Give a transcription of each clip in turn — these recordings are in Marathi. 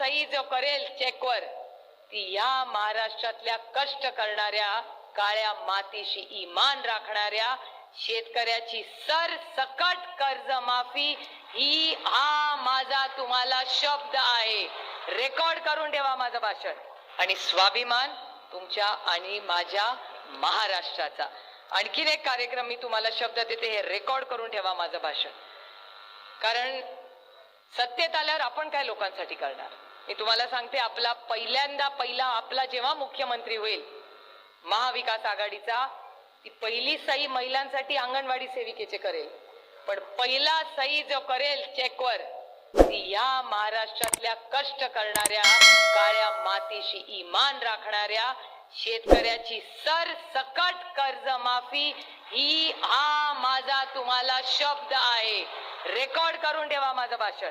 सही जो करेल चेकवर ती या महाराष्ट्रातल्या कष्ट करणाऱ्या काळ्या मातीशी इमान राखणाऱ्या शेतकऱ्याची सर सकट कर्ज माफी ही हा माझा तुम्हाला शब्द आहे. रेकॉर्ड करून ठेवा माझं भाषण. आणि स्वाभिमान तुमच्या आणि माझ्या महाराष्ट्राचा. आणखीन एक कार्यक्रम मी तुम्हाला शब्द देते हे रेकॉर्ड करून ठेवा माझं भाषण. कारण सत्तेत आल्यावर आपण काय लोकांसाठी करणार? मी तुम्हाला सांगते आपला पहिल्यांदा पहिला आपला जेव्हा मुख्यमंत्री होईल महाविकास आघाडीचा ती पहिली सही महिलांसाठी अंगणवाडी सेविकेचे करेल. पण पहिला सही जो करेल चेकवर ती या महाराष्ट्रातल्या कष्ट करणाऱ्या काळ्या मातीशी इमान राखणाऱ्या शेतकऱ्याची सर सकट कर्ज माफी ही हा माझा तुम्हाला शब्द आहे. रेकॉर्ड करून ठेवा माझं भाषण.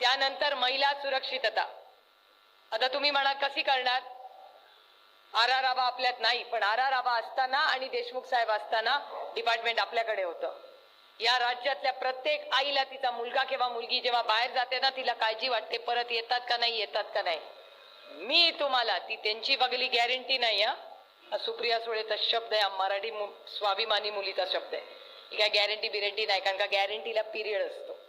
त्यानंतर महिला सुरक्षितता. आता तुम्ही म्हणा कशी करणार? आर आर आबा आपल्यात नाही पण आर आर आबा असताना आणि देशमुख साहेब असताना डिपार्टमेंट आपल्याकडे होतं. या राज्यातल्या प्रत्येक आईला तिचा मुलगा किंवा मुलगी जेव्हा बाहेर जाते ना तिला काळजी वाटते परत येतात का नाही येतात का नाही. मी तुम्हाला ती त्यांची बघली गॅरंटी नाही हा. सुप्रिया सुळेचा शब्द आहे मराठी स्वाभिमानी मुलीचा शब्द आहे. ही काय गॅरंटी बिरंटी नाही कारण का गॅरंटीला पिरियड असतो.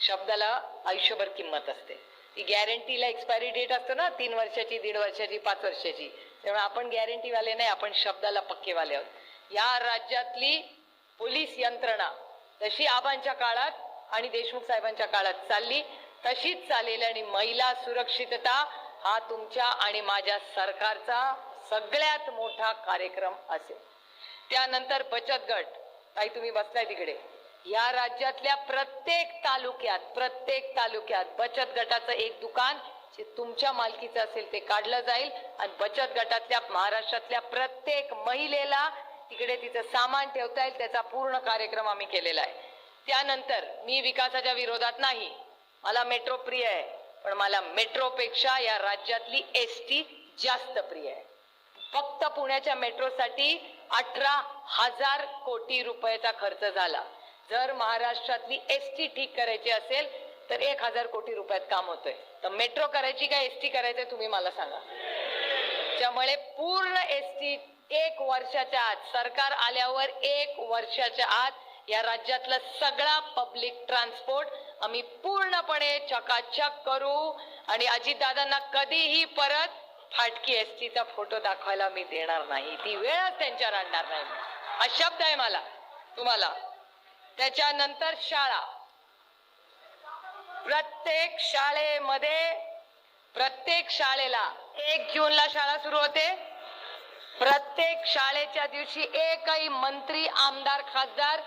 शब्दाला आयुष्यभर किंमत असते. ती गॅरंटीला एक्सपायरी डेट असतो ना तीन वर्षाची दीड वर्षाची पाच वर्षाची. त्यामुळे आपण गॅरंटीवाले नाही आपण शब्दाला पक्केवाले आहोत. या राज्यातली पोलीस यंत्रणा जशी आबांच्या काळात आणि देशमुख साहेबांच्या काळात चालली तशीच चालेल आणि महिला सुरक्षितता हा तुमच्या आणि माझ्या सरकारचा सगळ्यात मोठा कार्यक्रम असेल. त्यानंतर बचत गट. काही तुम्ही बसलाय तिकडे. या राज्यातल्या प्रत्येक तालुक्यात प्रत्येक तालुक्यात बचत गटाचं एक दुकान जे तुमच्या मालकीचं असेल ते काढलं जाईल. आणि बचत गटातल्या महाराष्ट्रातल्या प्रत्येक महिलेला तिकडे तिचं सामान ठेवता येईल त्याचा पूर्ण कार्यक्रम आम्ही केलेला आहे. त्यानंतर मी विकासाच्या विरोधात नाही. मला मेट्रो प्रिय आहे पण मला मेट्रोपेक्षा या राज्यातली एस टी जास्त प्रिय आहे. फक्त पुण्याच्या मेट्रोसाठी अठरा हजार कोटी रुपयाचा खर्च झाला. जर महाराष्ट्रातली एस टी ठीक करायची असेल तर एक हजार कोटी रुपयात काम होतंय. तर मेट्रो करायची का एस टी करायचंय तुम्ही मला सांगा. त्यामुळे पूर्ण एस टी एक वर्षाच्या आत सरकार आल्यावर एक वर्षाच्या आत या राज्यातला सगळा पब्लिक ट्रान्सपोर्ट आम्ही पूर्णपणे चकाचक करू. आणि अजितदादांना कधीही परत फाटकी एस टीचा फोटो दाखवायला मी देणार नाही. ती वेळच त्यांच्यावर आणणार नाही. हा शब्द आहे मला. तुम्हाला. त्याच्यानंतर शाळा. प्रत्येक शाळेमध्ये प्रत्येक शाळेला एक जूनला शाळा सुरू होते. प्रत्येक शाळेच्या दिवशी एकही मंत्री आमदार खासदार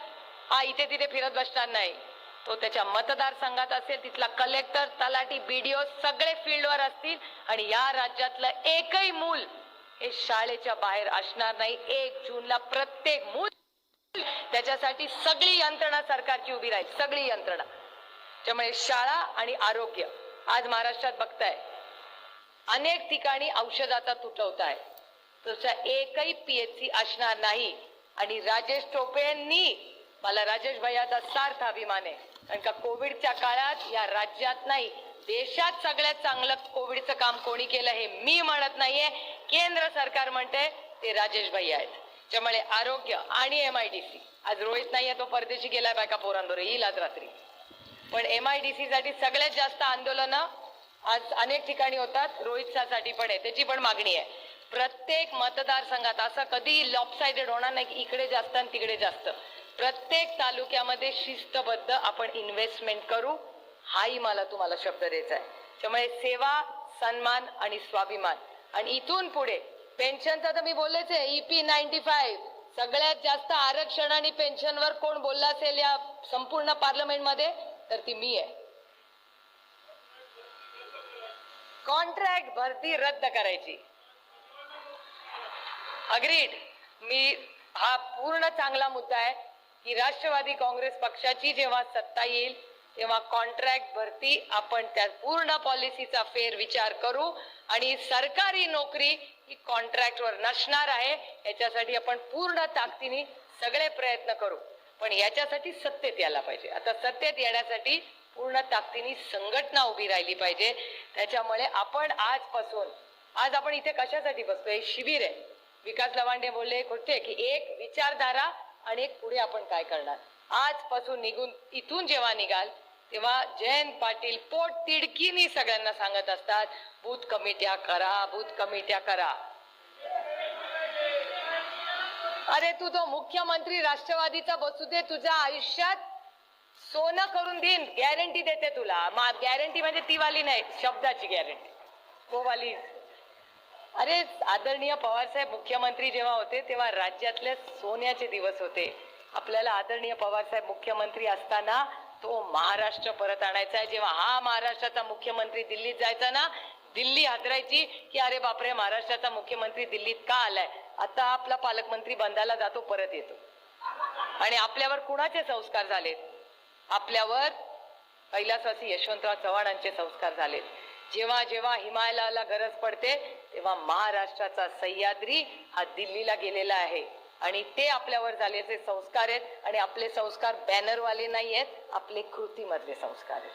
हा इथे तिथे फिरत बसणार नाही. तो त्याच्या मतदारसंघात असेल तिथला कलेक्टर तलाठी बीडीओ सगळे फील्डवर असतील आणि या राज्यातलं एकही मूल हे शाळेच्या बाहेर असणार नाही. एक जूनला प्रत्येक मूल त्याच्यासाठी सगळी यंत्रणा सरकारची उभी राहील सगळी यंत्रणा. त्यामुळे शाळा आणि आरोग्य आज महाराष्ट्रात बघताय. अनेक ठिकाणी औषधाचा तुटवता आहे तसा एकही पीएचसी असणार नाही. आणि राजेश टोपेंनी मला राजेश भैयाचा सार्थ अभिमान आहे. कारण का कोविडच्या काळात या राज्यात नाही देशात सगळ्यात चांगलं कोविडचं काम कोणी केलं हे मी म्हणत नाहीये. केंद्र सरकार म्हणते ते राजेश भैया आहेत. त्यामुळे आरोग्य आणि एम आय डी सी आज रोहित नाहीये तो परदेशी गेलाय बायका पोरांबरोबर. येईल आज रात्री. पण एम आय डी सी साठी सगळ्यात जास्त आंदोलनं आज अनेक ठिकाणी होतात. रोहितसाठी पण आहे. त्याची पण मागणी आहे. प्रत्येक मतदारसंघात असं कधी लॉपसाइडेड होणार नाही की इकडे जास्त आणि तिकडे जास्त. प्रत्येक तालुक्यामध्ये शिस्तबद्ध आपण इन्व्हेस्टमेंट करू. हाही मला तुम्हाला शब्द द्यायचा आहे. त्यामुळे सेवा सन्मान आणि स्वाभिमान. आणि इथून पुढे पेन्शनचं तर मी बोललेच आहे ईपी नाईन्टी फाईव्ह सगळ्यात जास्त आरक्षण आणि पेन्शनवर कोण बोलला असेल या संपूर्ण पार्लमेंटमध्ये तर ती मी आहे. कॉन्ट्रॅक्ट भरती रद्द करायची. अग्रीड मी हा पूर्ण चांगला मुद्दा आहे की राष्ट्रवादी काँग्रेस पक्षाची जेव्हा सत्ता येईल तेव्हा कॉन्ट्रॅक्ट भरती आपण त्या पूर्ण पॉलिसीचा फेर विचार करू. आणि सरकारी नोकरी ही कॉन्ट्रॅक्टवर नसणार आहे. याच्यासाठी आपण पूर्ण ताकदीने सगळे प्रयत्न करू. पण याच्यासाठी सत्तेत यायला पाहिजे. आता सत्तेत येण्यासाठी पूर्ण ताकदीने संघटना उभी राहिली पाहिजे. त्याच्यामुळे आपण आजपासून आज आपण इथे कशासाठी बसतो हे शिबिर आहे. विकास लवांडे बोलले होते की एक विचारधारा आणि एक पुढे आपण काय करणार? आजपासून निघून इथून जेव्हा निघाल तेव्हा जयंत पाटील पोट तिडकीनी सगळ्यांना सांगत असतात बूथ कमिट्या करा बूथ कमिट्या करा. अरे तू तो मुख्यमंत्री राष्ट्रवादीचा बसू दे तुझ्या आयुष्यात सोनं करून देईन गॅरंटी देते तुला. गॅरंटी म्हणजे ती वाली नाही शब्दाची गॅरंटी तो वाली अरे आदरणीय पवारसाहेब मुख्यमंत्री जेव्हा होते तेव्हा राज्यातले सोन्याचे दिवस होते. आपल्याला आदरणीय पवारसाहेब मुख्यमंत्री असताना तो महाराष्ट्र परत आणायचा आहे. जेव्हा हा महाराष्ट्राचा मुख्यमंत्री दिल्लीत जायचा ना दिल्ली हादरायची की अरे बापरे महाराष्ट्राचा मुख्यमंत्री दिल्लीत का आलाय? आता आपला पालकमंत्री बंदाला जातो परत येतो. आणि आपल्यावर कुणाचे संस्कार झालेत? आपल्यावर कैलासवासी यशवंतराव चव्हाणांचे संस्कार झालेत. जेव्हा जेव्हा हिमालयाला गरज पडते तेव्हा महाराष्ट्राचा सह्याद्री हा दिल्लीला गेलेला आहे. आणि ते आपल्यावर झालेचे संस्कार आहेत आणि आपले संस्कार बॅनरवाले नाही आहेत आपले कृतीमधले संस्कार आहेत.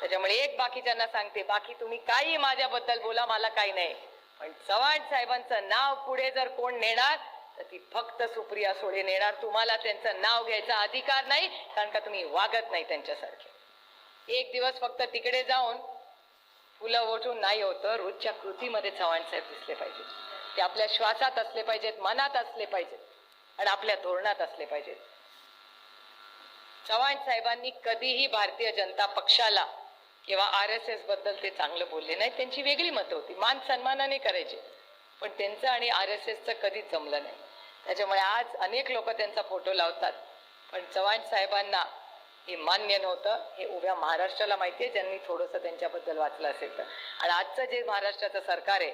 त्याच्यामुळे एक बाकीच्यांना सांगते बाकी तुम्ही काही माझ्याबद्दल बोला मला काही नाही. पण चव्हाण साहेबांचं नाव पुढे जर कोण नेणार तर ती फक्त सुप्रिया सोडे नेणार. तुम्हाला त्यांचं नाव घ्यायचा अधिकार नाही कारण का तुम्ही वागत नाही त्यांच्यासारखे. एक दिवस फक्त तिकडे जाऊन फुलं ओठून नाही होतं रोजच्या कृतीमध्ये चव्हाण साहेब दिसले पाहिजेत. ते आपल्या श्वासात असले पाहिजेत मनात असले पाहिजेत. आणि आपल्या धोरणात असले पाहिजेत चव्हाण साहेबांनी कधीही भारतीय जनता पक्षाला किंवा आर एस एसबद्दल ते चांगलं बोलले नाही त्यांची वेगळी मतं होती. मान सन्मानाने करायचे. पण त्यांचं आणि आर एस एसचं कधीच जमलं नाही. त्याच्यामुळे आज अनेक लोक त्यांचा फोटो लावतात. पण चव्हाण साहेबांना हे मान्य नव्हतं. हे उभ्या महाराष्ट्राला माहिती आहे. ज्यांनी थोडंसं त्यांच्याबद्दल वाचलं असेल तर. आणि आजचं जे महाराष्ट्राचं सरकार आहे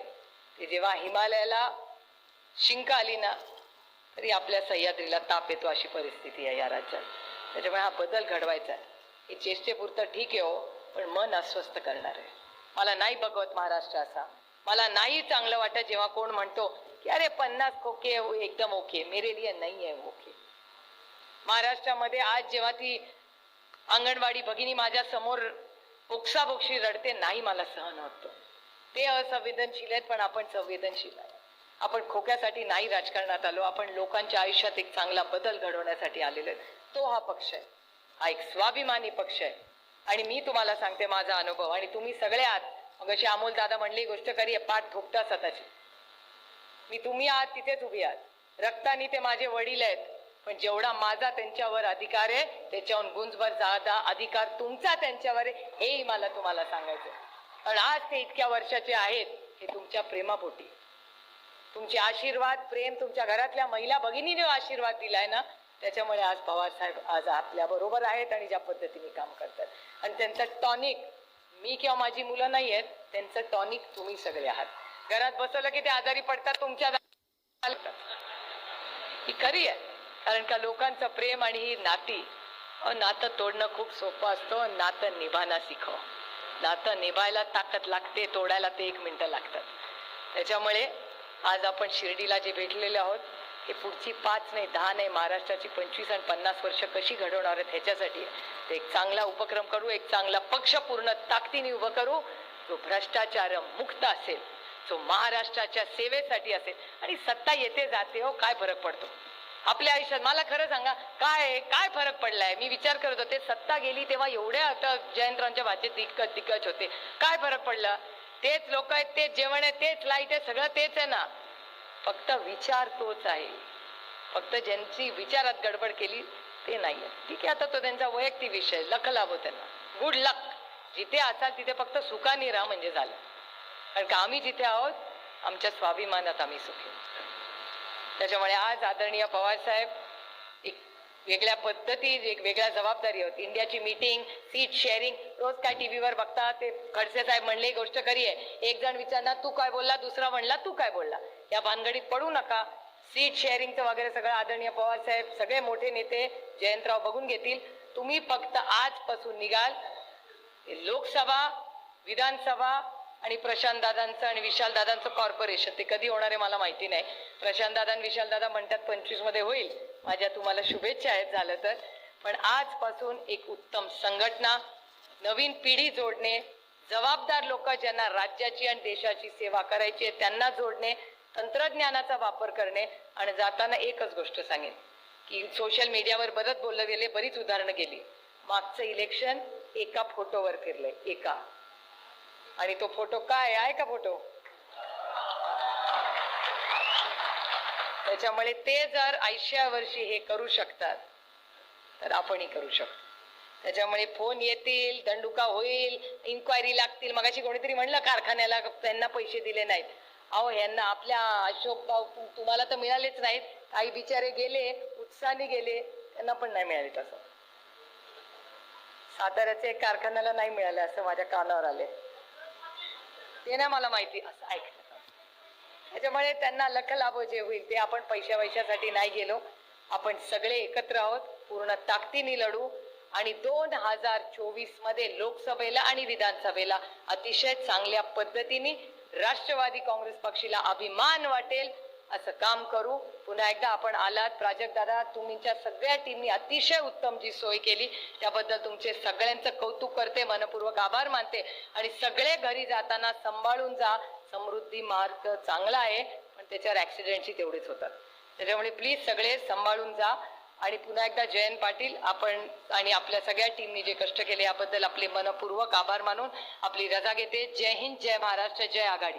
ते जेव्हा हिमालयाला शिंक आली ना तरी आपल्या सह्याद्रीला ताप येतो अशी परिस्थिती आहे या राज्यात. त्याच्यामुळे हा बदल घडवायचा आहे. हे चेष्टेपुरतं ठीक आहे हो पण मन अस्वस्थ करणार आहे. मला नाही बघवत महाराष्ट्र असा. मला नाही चांगलं वाटत जेव्हा कोण म्हणतो की अरे पन्नास ओके एकदम ओके. मेरे लिए नाही आहे ओके. महाराष्ट्रामध्ये आज जेव्हा ती अंगणवाडी भगिनी माझ्यासमोर बोक्साबोक्षी रडते नाही मला सहन होतं. ते असंवेदनशील आहेत पण आपण संवेदनशील आहे आपण खोक्यासाठी नाही राजकारणात आलो आपण लोकांच्या आयुष्यात एक चांगला बदल घडवण्यासाठी आलेलो आहे. तो हा पक्ष आहे. हा एक स्वाभिमानी पक्ष आहे. आणि मी तुम्हाला सांगते माझा अनुभव. आणि तुम्ही सगळे आहात मग अशी अमोल दादा म्हणली गोष्ट करी पाठ ठोकता स्वतःची. मी तुम्ही आहात तिथेच उभी आहात. रक्तानी ते माझे वडील आहेत. पण जेवढा माझा त्यांच्यावर अधिकार आहे त्याच्याहून गुंजभर जादा अधिकार तुमचा त्यांच्यावर आहे हेही मला तुम्हाला सांगायचं पण आज ते इतक्या वर्षाचे आहेत हे तुमच्या प्रेमापोटी. तुमचे आशीर्वाद प्रेम तुमच्या घरातल्या महिला भगिनीने आशीर्वाद दिलाय ना त्याच्यामुळे आज पवार साहेब आज आपल्या बरोबर आहेत आणि ज्या पद्धतीने काम करतात. आणि त्यांचं टॉनिक मी किंवा माझी मुलं नाही आहेत त्यांचं टॉनिक तुम्ही सगळे आहात. घरात बसवलं की ते आजारी पडतात तुमच्या ही खरी आहे. कारण का लोकांचं प्रेम आणि ही नाती नातं तोडणं खूप सोपं असतं नातं निभाना शिकव. नातं निभायला ताकद लागते तोडायला ते एक मिनटं लागतात. त्याच्यामुळे आज आपण शिर्डीला जे भेटलेले आहोत हे पुढची पाच नाही दहा नाही महाराष्ट्राची पंचवीस आणि पन्नास वर्ष कशी घडवणार आहेत ह्याच्यासाठी आहे. एक चांगला उपक्रम करू एक चांगला पक्ष पूर्ण ताकदीने उभं करू जो भ्रष्टाचार मुक्त असेल जो महाराष्ट्राच्या सेवेसाठी असेल आणि सत्ता येते जाते हो काय फरक पडतो? आपल्या आयुष्यात मला खरं सांगा काय काय फरक पडलाय? मी विचार करत होते सत्ता गेली तेव्हा एवढ्या आता जयंतरावांच्या भाषेत दिग्गज दिग्गज होते. काय फरक पडला? तेच लोक आहेत तेच जेवण आहे तेच लाइट आहे सगळं तेच आहे ना. फक्त विचार तोच आहे. फक्त ज्यांची विचारात गडबड केली ते नाही ठीक आहे आता तो त्यांचा वैयक्तिक विषय लख लाभो त्यांना. गुड लक जिथे असाल तिथे फक्त सुखाने राहा म्हणजे झालं. कारण का आम्ही जिथे आहोत आमच्या स्वाभिमानात आम्ही सुखी त्याच्यामुळे आज आदरणीय पवार साहेब एक वेगळ्या पद्धती एक वेगळ्या जबाबदारी होती इंडियाची मीटिंग सीट शेअरिंग रोज काय टीव्हीवर बघता ते खडसे साहेब म्हणले गोष्ट खरी आहे. एक जण विचारणार तू काय बोलला? दुसरा म्हणला तू काय बोलला? या भानगडीत पडू नका. सीट शेअरिंगचं वगैरे सगळं आदरणीय पवार साहेब सगळे मोठे नेते जयंतराव बघून घेतील. तुम्ही फक्त आजपासून निघाल. लोकसभा विधानसभा आणि प्रशांत दादांचं आणि विशाल दादांचं कॉर्पोरेशन ते कधी होणार आहे मला माहिती नाही. प्रशांत दादा आणि विशाल दादा म्हणतात पंचवीसमध्ये होईल. माझ्या तुम्हाला शुभेच्छा आहेत झालं तर. पण आजपासून एक उत्तम संघटना नवीन पिढी जोडणे जबाबदार लोक ज्यांना राज्याची आणि देशाची सेवा करायची आहे त्यांना जोडणे तंत्रज्ञानाचा वापर करणे आणि जाताना एकच गोष्ट सांगेन की सोशल मीडियावर बरंच बोललं गेले बरीच उदाहरणं गेली मागचं इलेक्शन एका फोटोवर फिरलंय एका. आणि तो फोटो काय आहे? का फोटो? त्याच्यामुळे ते जर ऐंशी वर्षी हे करू शकतात तर आपणही करू शकतो. त्याच्यामुळे फोन येतील दंडुका होईल इन्क्वायरी लागतील. मगाशी कोणीतरी म्हणलं कारखान्याला त्यांना पैसे दिले नाहीत. अहो यांना आपल्या अशोक भाऊ तुम्हाला तर मिळालेच नाहीत. काही बिचारे गेले उत्साहाने गेले त्यांना पण नाही मिळाले तसं. साताऱ्याचे एक कारखान्याला नाही मिळाले असं माझ्या कानावर आले ते ना मला माहिती. असं ऐकलं त्याच्यामुळे त्यांना लख लाभ जे होईल ते आपण पैशा वैशासाठी नाही गेलो. आपण सगळे एकत्र आहोत. पूर्ण ताकदीने लढू. आणि दोन हजार चोवीसमध्ये लोकसभेला आणि विधानसभेला अतिशय चांगल्या पद्धतीने राष्ट्रवादी काँग्रेस पक्षाला अभिमान वाटेल. असं काम करू. पुन्हा एकदा आपण आलात. प्राजक्त दादा तुमच्या सगळ्या टीमनी अतिशय उत्तम जी सोय केली. त्याबद्दल तुमचे सगळ्यांचं कौतुक करते मनपूर्वक आभार मानते. आणि सगळे घरी जाताना सांभाळून जा. समृद्धी मार्ग चांगला आहे पण त्याच्यावर ऍक्सिडेंटची तेवढेच होतात. त्याच्यामुळे प्लीज सगळे सांभाळून जा. आणि पुन्हा एकदा जयंत पाटील आपण आणि आपल्या सगळ्या टीमनी जे कष्ट केले याबद्दल आपले मनपूर्वक आभार मानून आपली रजा घेते. जय हिंद जय महाराष्ट्र जय आघाडी.